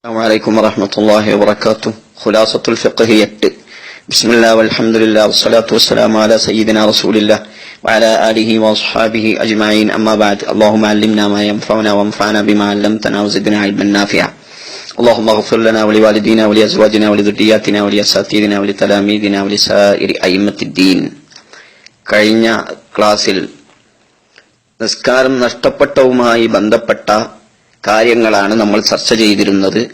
السلام عليكم ورحمة الله وبركاته خلاصة الفقهية بسم الله والحمد لله والصلاة والسلام على سيدنا رسول الله وعلى آله وأصحابه أجمعين أما بعد اللهم علمنا ما ينفعنا وانفعنا بما علمتنا وزدنا علما نافعا اللهم اغفر لنا ولوالدينا ولأزواجنا ولذرياتنا ولأساتذتنا ولتلاميذنا ولسائر أئمة الدين കഴിഞ്ഞ ക്ലാസ്സിൽ നിസ്കാരം നഷ്ടപ്പെട്ടവുമായി ബന്ധപ്പെട്ട കാര്യങ്ങളാണ് നമ്മൾ ചർച്ച ചെയ്തിരുന്നത്.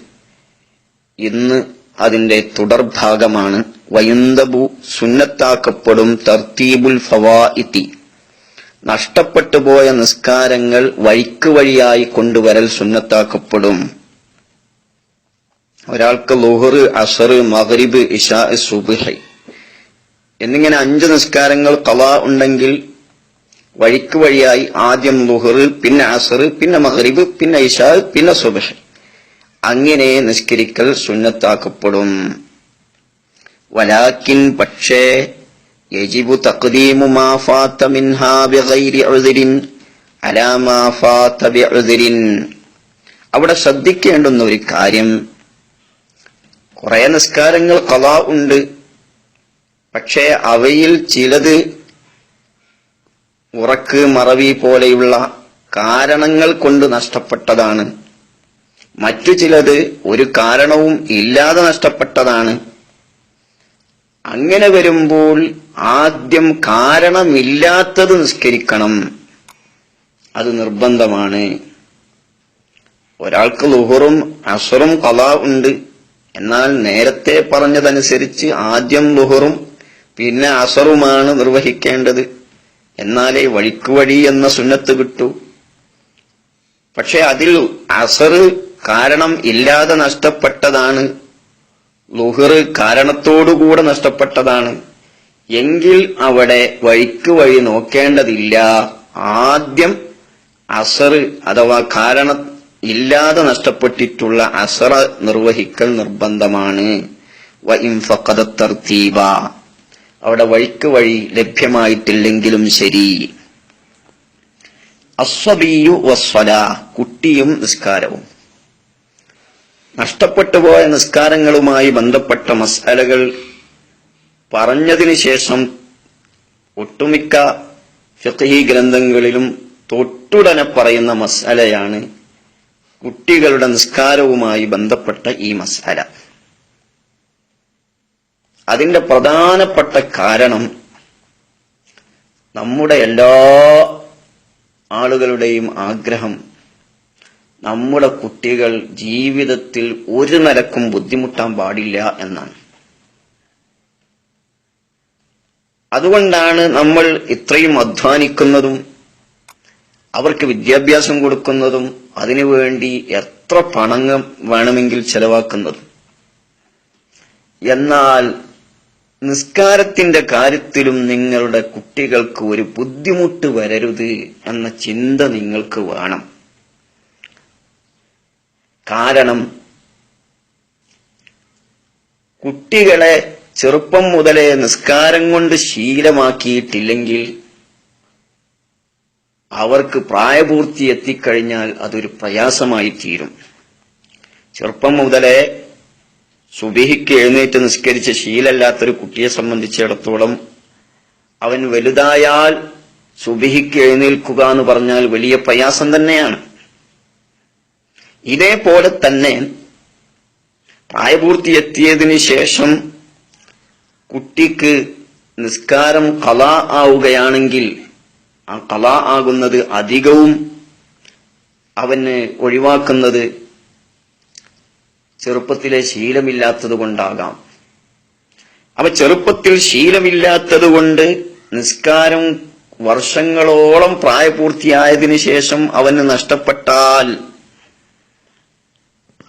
ഇന്ന് അതിന്റെ തുടർഭാഗമാണ്. വയുന്തബു സുന്നത്താക്കപ്പെടും തർത്തീബുൽ ഫവാഇത്തി. നഷ്ടപ്പെട്ടു പോയ നിസ്കാരങ്ങൾ വഴിക്ക് വഴിയായി കൊണ്ടുവരൽ സുന്നത്താക്കപ്പെടും. ഒരാൾക്ക് ലുഹറ് അസർ മഹരിബ് ഇഷ സുബിഹ്. എന്നിങ്ങനെ അഞ്ച് നിസ്കാരങ്ങൾ കല ഉണ്ടെങ്കിൽ വഴിക്ക് വഴിയായി ആദ്യം ലുഹറ് പിന്നെ അസർ പിന്നെ മഗ്രിബ് പിന്നെ ഇഷാ പിന്നെ സുബഹ്. അങ്ങനെ നിസ്കരിക്കൽ സുന്നത്താക്കപ്പെടും. വലാക്കിൻ പക്ഷേ യജിബു തഖദീമു മാ ഫാത്ത മിൻഹാ ബിഗൈരി ഉദ്രിൻ അലാ മാ ഫാത്ത ബിഉദ്രിൻ അവിടെ ശ്രദ്ധിക്കേണ്ടുന്ന ഒരു കാര്യം കുറെ നിസ്കാരങ്ങൾ കലാ ഉണ്ട് പക്ഷേ അവയിൽ ചിലത് ഉറക്ക് മറവി പോലെയുള്ള കാരണങ്ങൾ കൊണ്ട് നഷ്ടപ്പെട്ടതാണ്. മറ്റു ചിലത് ഒരു കാരണവും ഇല്ലാതെ നഷ്ടപ്പെട്ടതാണ്. അങ്ങനെ വരുമ്പോൾ ആദ്യം കാരണമില്ലാത്തത് നിസ്കരിക്കണം. അത് നിർബന്ധമാണ്. ഒരാൾക്ക് ലുഹറും അസറും കല ഉണ്ട്. എന്നാൽ നേരത്തെ പറഞ്ഞതനുസരിച്ച് ആദ്യം ലുഹറും പിന്നെ അസറുമാണ് നിർവഹിക്കേണ്ടത്. എന്നാലേ വഴിക്ക് വഴി എന്ന സുന്നത്ത് കിട്ടൂ. പക്ഷെ അതിൽ അസർ കാരണം ഇല്ലാതെ നഷ്ടപ്പെട്ടതാണ്. ലുഹർ കാരണത്തോടുകൂടെ നഷ്ടപ്പെട്ടതാണ്. എങ്കിൽ അവിടെ വഴിക്ക് വഴി നോക്കേണ്ടതില്ല. ആദ്യം അസർ അഥവാ കാരണ ഇല്ലാതെ നഷ്ടപ്പെട്ടിട്ടുള്ള അസറ നിർവഹിക്കൽ നിർബന്ധമാണ്. വ ഫഖദ തർത്തീബ. അവിടെ വഴിക്ക് വഴി ലഭ്യമായിട്ടില്ലെങ്കിലും ശരി. അസ്വബിയു വസ്വല കുട്ടിയും നിസ്കാരവും. നഷ്ടപ്പെട്ടുപോയ നിസ്കാരങ്ങളുമായി ബന്ധപ്പെട്ട മസാലകൾ പറഞ്ഞതിന് ശേഷം ഒട്ടുമിക്ക ഫിഖഹി ഗ്രന്ഥങ്ങളിലും തൊട്ടുടനെ പറയുന്ന മസാലയാണ് കുട്ടികളുടെ നിസ്കാരവുമായി ബന്ധപ്പെട്ട ഈ മസാല. അതിന്റെ പ്രധാനപ്പെട്ട കാരണം നമ്മുടെ എല്ലാ ആളുകളുടെയും ആഗ്രഹം നമ്മുടെ കുട്ടികൾ ജീവിതത്തിൽ ഒരു നിലക്കും ബുദ്ധിമുട്ടാൻ പാടില്ല എന്നാണ്. അതുകൊണ്ടാണ് നമ്മൾ ഇത്രയും അധ്വാനിക്കുന്നതും അവർക്ക് വിദ്യാഭ്യാസം കൊടുക്കുന്നതും അതിനുവേണ്ടി എത്ര പണം വേണമെങ്കിൽ ചെലവാക്കുന്നതും. എന്നാൽ നിസ്കാരത്തിന്റെ കാര്യത്തിലും നിങ്ങളുടെ കുട്ടികൾക്ക് ഒരു ബുദ്ധിമുട്ട് വരരുത് എന്ന ചിന്ത നിങ്ങൾക്ക് വേണം. കാരണം കുട്ടികളെ ചെറുപ്പം മുതലേ നിസ്കാരം കൊണ്ട് ശീലമാക്കിയിട്ടില്ലെങ്കിൽ അവർക്ക് പ്രായപൂർത്തി എത്തിക്കഴിഞ്ഞാൽ അതൊരു പ്രയാസമായി തീരും. ചെറുപ്പം മുതലേ സുബിഹിക്ക് എഴുന്നേറ്റ് നിസ്കരിച്ച് ശീലല്ലാത്തൊരു കുട്ടിയെ സംബന്ധിച്ചിടത്തോളം അവൻ വലുതായാൽ സുബിഹിക്ക് എഴുന്നേൽക്കുക എന്ന് പറഞ്ഞാൽ വലിയ പ്രയാസം തന്നെയാണ്. ഇതേപോലെ തന്നെ പ്രായപൂർത്തി എത്തിയതിന് ശേഷം കുട്ടിക്ക് നിസ്കാരം കല ആവുകയാണെങ്കിൽ ആ കല ആകുന്നത് അധികവും അവന് ഒഴിവാക്കുന്നത് ചെറുപ്പത്തിലെ ശീലമില്ലാത്തത് കൊണ്ടാകാം അപ്പൊ ചെറുപ്പത്തിൽ ശീലമില്ലാത്തത് കൊണ്ട് നിസ്കാരം വർഷങ്ങളോളം പ്രായപൂർത്തിയായതിനു ശേഷം അവന് നഷ്ടപ്പെട്ടാൽ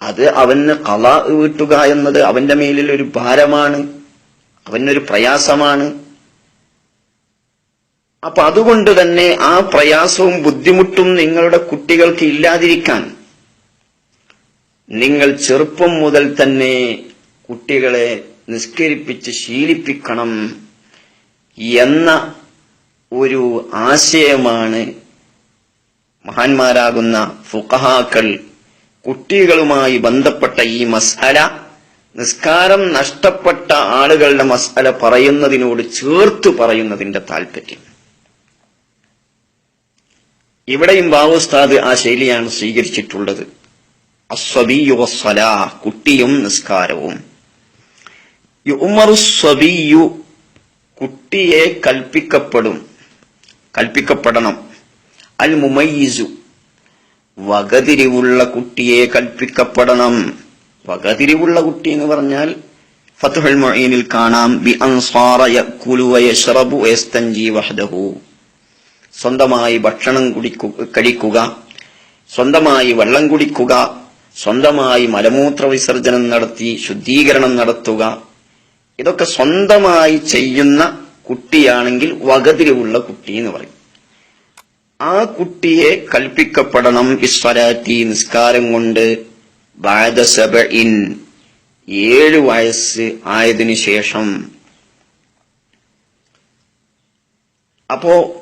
അത് അവന് കല വീട്ടുക എന്നത് അവന്റെ മേലിൽ ഒരു ഭാരമാണ് അവനൊരു പ്രയാസമാണ്. അപ്പൊ അതുകൊണ്ട് തന്നെ ആ പ്രയാസവും ബുദ്ധിമുട്ടും നിങ്ങളുടെ കുട്ടികൾക്ക് ഇല്ലാതിരിക്കാൻ നിങ്ങൾ ചെറുപ്പം മുതൽ തന്നെ കുട്ടികളെ നിസ്കരിപ്പിച്ച് ശീലിപ്പിക്കണം എന്ന ഒരു ആശയമാണ് മഹാന്മാരാകുന്ന ഫുഖഹാക്കൾ കുട്ടികളുമായി ബന്ധപ്പെട്ട ഈ മസ്അല. നിസ്കാരം നഷ്ടപ്പെട്ട ആളുകളുടെ മസ്അല പറയുന്നതിനോട് ചേർത്ത് പറയുന്നതിന്റെ താല്പര്യം ഇവിടെയും ബാവുസ്താദ് ആ ശൈലിയാണ് സ്വീകരിച്ചിട്ടുള്ളത്. കുട്ടിയും നിസ്കാരവും. കുട്ടിയെ കൽപ്പിക്കപ്പെടും. കൽപ്പിക്കപ്പെടണം. അൽ മുമയ്യിസു വകതിരിവുള്ള കുട്ടിയെ കൽപ്പിക്കപ്പെടണം. വകതിരിവുള്ള കുട്ടി എന്ന് പറഞ്ഞാൽ ഫത്തുഹൽ മൊയ്നിൽ കാണാം. ബി അൻസാറ യക്കുലു വയശ്റബു യസ്തൻജി വഹദഹു. സ്വന്തമായി ഭക്ഷണം കുടിക്കുക കഴിക്കുക. സ്വന്തമായി വെള്ളം കുടിക്കുക. സ്വന്തമായി മലമൂത്ര വിസർജനം നടത്തി ശുദ്ധീകരണം നടത്തുക. ഇതൊക്കെ സ്വന്തമായി ചെയ്യുന്ന കുട്ടിയാണെങ്കിൽ വകതിരിവുള്ള കുട്ടി എന്ന് പറയും. ആ കുട്ടിയെ കൽപ്പിക്കപ്പെടണം. ഇസ്വരാത്തി നിസ്കാരം കൊണ്ട് ബാദസബഇൻ ഏഴ് വയസ്സ് ആയതിനു ശേഷം. അപ്പോ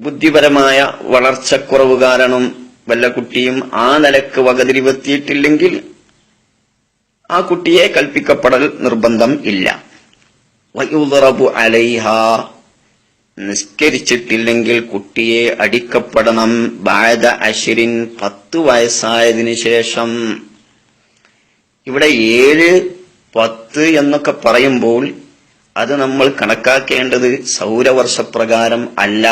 ബുദ്ധിപരമായ വളർച്ചക്കുറവ് കാരണം വല്ല കുട്ടിയും ആ നിലയ്ക്ക് വകതിരിവെത്തിയിട്ടില്ലെങ്കിൽ ആ കുട്ടിയെ കൽപ്പിക്കപ്പെടൽ നിർബന്ധം ഇല്ല. അലൈഹ. നിസ്കരിച്ചിട്ടില്ലെങ്കിൽ കുട്ടിയെ അടിക്കപ്പെടണം. ബാദ അഷിരിൻ പത്ത് വയസ്സായതിനു ശേഷം. ഇവിടെ ഏഴ് പത്ത് എന്നൊക്കെ പറയുമ്പോൾ അത് നമ്മൾ കണക്കാക്കേണ്ടത് സൗരവർഷപ്രകാരം അല്ല.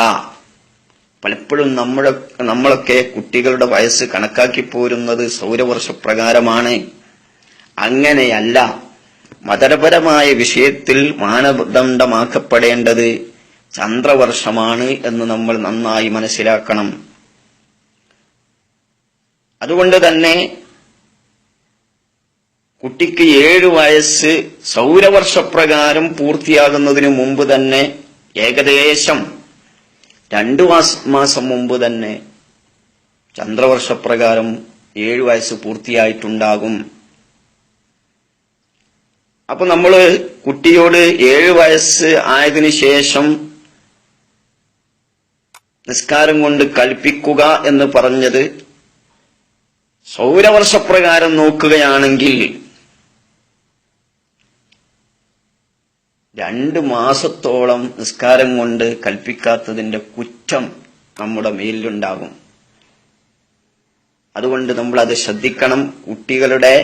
പലപ്പോഴും നമ്മുടെ നമ്മളൊക്കെ കുട്ടികളുടെ വയസ്സ് കണക്കാക്കി പോരുന്നത് സൗരവർഷപ്രകാരമാണ്. അങ്ങനെയല്ല. മതപരമായ വിഷയത്തിൽ മാനദണ്ഡമാക്കപ്പെടേണ്ടത് ചന്ദ്രവർഷമാണ് എന്ന് നമ്മൾ നന്നായി മനസ്സിലാക്കണം. അതുകൊണ്ട് തന്നെ കുട്ടിക്ക് ഏഴു വയസ്സ് സൗരവർഷപ്രകാരം പൂർത്തിയാകുന്നതിനു മുമ്പ് തന്നെ ഏകദേശം രണ്ടു മാസ- മുമ്പ് തന്നെ ചന്ദ്രവർഷപ്രകാരം ഏഴു വയസ്സ് പൂർത്തിയായിട്ടുണ്ടാകും. അപ്പൊ നമ്മൾ കുട്ടിയോട് ഏഴു വയസ്സ് ആയതിനു ശേഷം നിസ്കാരം കൊണ്ട് കൽപ്പിക്കുക എന്ന് പറഞ്ഞത് സൗരവർഷപ്രകാരം നോക്കുകയാണെങ്കിൽ രണ്ട് മാസത്തോളം നിസ്കാരം കൊണ്ട് കൽപ്പിക്കാത്തതിന്റെ കുറ്റം നമ്മുടെ മേലിലുണ്ടാകും. അതുകൊണ്ട് നമ്മൾ അത് ശ്രദ്ധിക്കണം. കുട്ടികളുടെ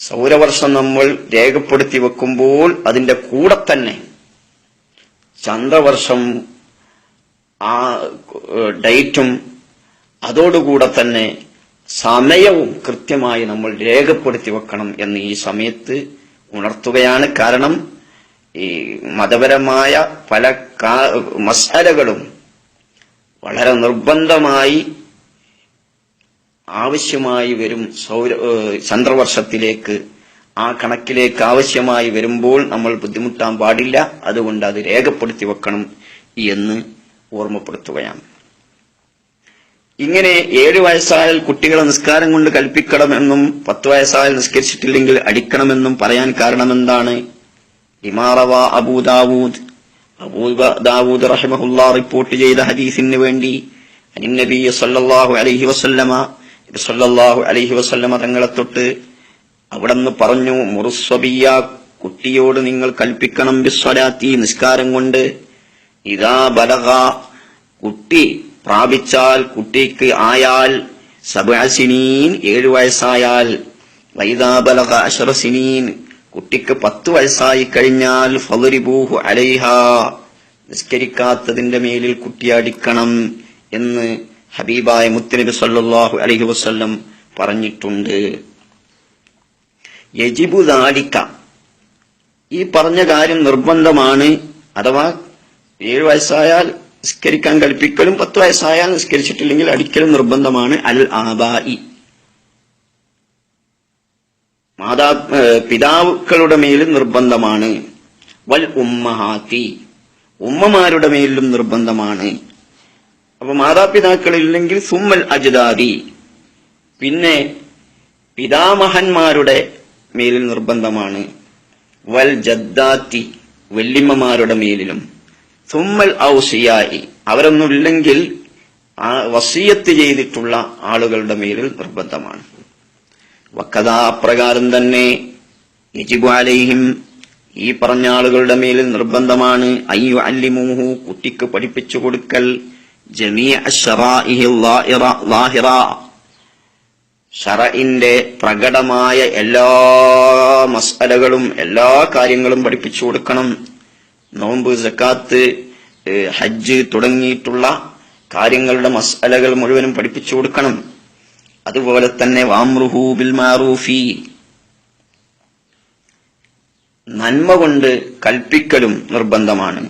സൗരവർഷം നമ്മൾ രേഖപ്പെടുത്തി വെക്കുമ്പോൾ അതിന്റെ കൂടെ തന്നെ ചന്ദ്രവർഷം ആ ഡേറ്റും അതോടുകൂടെ തന്നെ സമയവും കൃത്യമായി നമ്മൾ രേഖപ്പെടുത്തി വെക്കണം എന്ന് ഈ സമയത്ത് ഉണർത്തുകയാണ് കാരണം ഈ മതപരമായ പല മസാലകളും വളരെ നിർബന്ധമായി ആവശ്യമായി വരും സൗര ചന്ദ്രവർഷത്തിലേക്ക് ആ കണക്കിലേക്ക് ആവശ്യമായി വരുമ്പോൾ നമ്മൾ ബുദ്ധിമുട്ടാൻ പാടില്ല. അതുകൊണ്ട് അത് രേഖപ്പെടുത്തി വെക്കണം എന്ന് ഓർമ്മപ്പെടുത്തുകയാണ്. ഇങ്ങനെ ഏഴു വയസ്സായാൽ കുട്ടികളെ നിസ്കാരം കൊണ്ട് കൽപ്പിക്കണമെന്നും പത്ത് വയസ്സായാൽ നിസ്കരിച്ചിട്ടില്ലെങ്കിൽ അടിക്കണമെന്നും പറയാൻ കാരണമെന്താണ്? ഇമാറവ അബൂദാവൂദ് അബൂദാവൂദ് റഹ്മഹുല്ല റിപ്പോർട്ട് ചെയ്ത ഹദീസിന് വേണ്ടി നബി അലഹി വസല്ലമ അലൈഹി വസല്ലമ തങ്ങളെ തൊട്ട് അവിടെന്ന് പറഞ്ഞു മുറുസ്വബിയ കുട്ടിയോട് നിങ്ങൾ കൽപ്പിക്കണം ബിസ്വലാത്തി നിസ്കാരം കൊണ്ട്. ഇതാ ബലക കുട്ടി പ്രാപിച്ചാൽ കുട്ടിക്ക് ആയാൽ സബഅസിനീൻ ഏഴു വയസ്സായാൽ വൈദാ ബലക അഷറസിനീൻ കുട്ടിക്ക് പത്ത് വയസ്സായി കഴിഞ്ഞാൽ ഫളുരിബൂഹു അലൈഹ. നിസ്കരിക്കാത്തതിന്റെ മേലിൽ കുട്ടി അടിക്കണം എന്ന് ഹബീബായ മുത്തനബി സല്ലാഹു അലഹി വസ്ല്ലം പറഞ്ഞിട്ടുണ്ട്. യജിബു ദാലിക്ക. ഈ പറഞ്ഞ കാര്യം നിർബന്ധമാണ്. അഥവാ ഏഴു വയസ്സായാൽ നിസ്കരിക്കാൻ കൽപ്പിക്കലും പത്ത് വയസ്സായാൽ നിസ്കരിച്ചിട്ടില്ലെങ്കിൽ അടിക്കലും നിർബന്ധമാണ്. അൽ ആബായി മാതാ പിതാക്കളുടെ മേലും നിർബന്ധമാണ്. വൽ ഉമ്മഹാത്തി. ഉമ്മമാരുടെ മേലും നിർബന്ധമാണ്. അപ്പൊ മാതാപിതാക്കളില്ലെങ്കിൽ സുമ്മൽ അജിതാദി പിന്നെ പിതാമഹന്മാരുടെ മേലിൽ നിർബന്ധമാണ്. വൽ ജദ്ദാത്തി വല്യമ്മമാരുടെ മേലിലും. സുമ്മൽ ഔസിയായി. അവരൊന്നുമില്ലെങ്കിൽ വസീയത്ത് ചെയ്തിട്ടുള്ള ആളുകളുടെ മേലിൽ നിർബന്ധമാണ്. വക്കഥാ പ്രകാരം തന്നെ യജിബാലയും ഈ പറഞ്ഞ ആളുകളുടെ മേലിൽ നിർബന്ധമാണ്. അയ്യു അല്ലിമൂഹു കുട്ടിക്ക് പഠിപ്പിച്ചു കൊടുക്കൽ. ഷറഇന്റെ പ്രകടമായ എല്ലാ മസ്അലകളും എല്ലാ കാര്യങ്ങളും പഠിപ്പിച്ചു കൊടുക്കണം. നോമ്പ് സക്കാത്ത് ഹജ്ജ് തുടങ്ങിയിട്ടുള്ള കാര്യങ്ങളുടെ മസ്അലകൾ മുഴുവനും പഠിപ്പിച്ചു കൊടുക്കണം. അതുപോലെ തന്നെ വാമ്രുഹു ബിൽ മാറൂഫി. നന്മ കൊണ്ട് കൽപ്പിക്കലും നിർബന്ധമാണ്.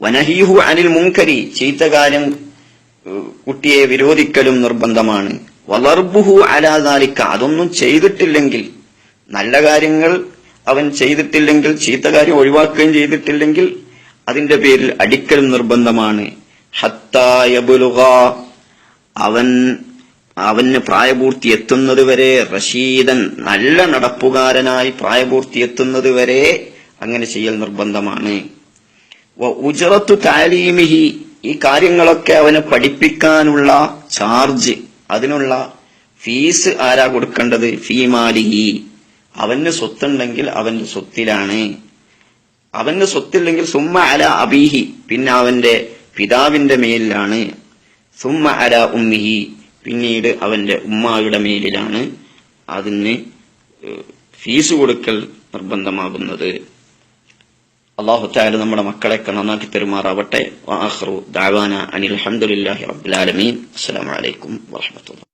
വനഹീഹു അനിൽ മുൻകരി ചീത്ത കാര്യം കുട്ടിയെ വിരോധിക്കലും നിർബന്ധമാണ്. വളർബുഹു അലാദാലിക്ക അതൊന്നും ചെയ്തിട്ടില്ലെങ്കിൽ നല്ല കാര്യങ്ങൾ അവൻ ചെയ്തിട്ടില്ലെങ്കിൽ ചീത്തകാരി ഒഴിവാക്കുകയും ചെയ്തിട്ടില്ലെങ്കിൽ അതിന്റെ പേരിൽ അടിക്കൽ നിർബന്ധമാണ്. ഹത്തായബുലുക അവൻ അവന് പ്രായപൂർത്തി എത്തുന്നത് വരെ റഷീദൻ നല്ല നടപ്പുകാരനായി പ്രായപൂർത്തി എത്തുന്നത് വരെ അങ്ങനെ ചെയ്യൽ നിർബന്ധമാണ്. ഉജറത്തു താലീമിഹി ഈ കാര്യങ്ങളൊക്കെ അവന് പഠിപ്പിക്കാനുള്ള ചാർജ് അതിനുള്ള ഫീസ് ആരാ കൊടുക്കേണ്ടത്? ഫീമാലിഹി അവന് സ്വത്തുണ്ടെങ്കിൽ അവന്റെ സ്വത്തിലാണ്. അവന് സ്വത്തില്ലെങ്കിൽ സുമ്മ അല അബീഹി പിന്നെ അവന്റെ പിതാവിന്റെ മേലിലാണ്. സുമ്മ അല ഉമ്മിഹി പിന്നീട് അവന്റെ ഉമ്മായുടെ മേലിലാണ് അതിന് ഫീസ് കൊടുക്കൽ നിർബന്ധമാകുന്നത്. അള്ളാഹു താല നമ്മുടെ മക്കളെയൊക്കെ നന്നാക്കി പെരുമാറാവട്ടെ അനിൽ അഹമ്മദില്ലാഹി റബ്ബുലാലമീൻ അസ്സലാമു അലൈക്കും വറഹ്മത്തുള്ളാഹി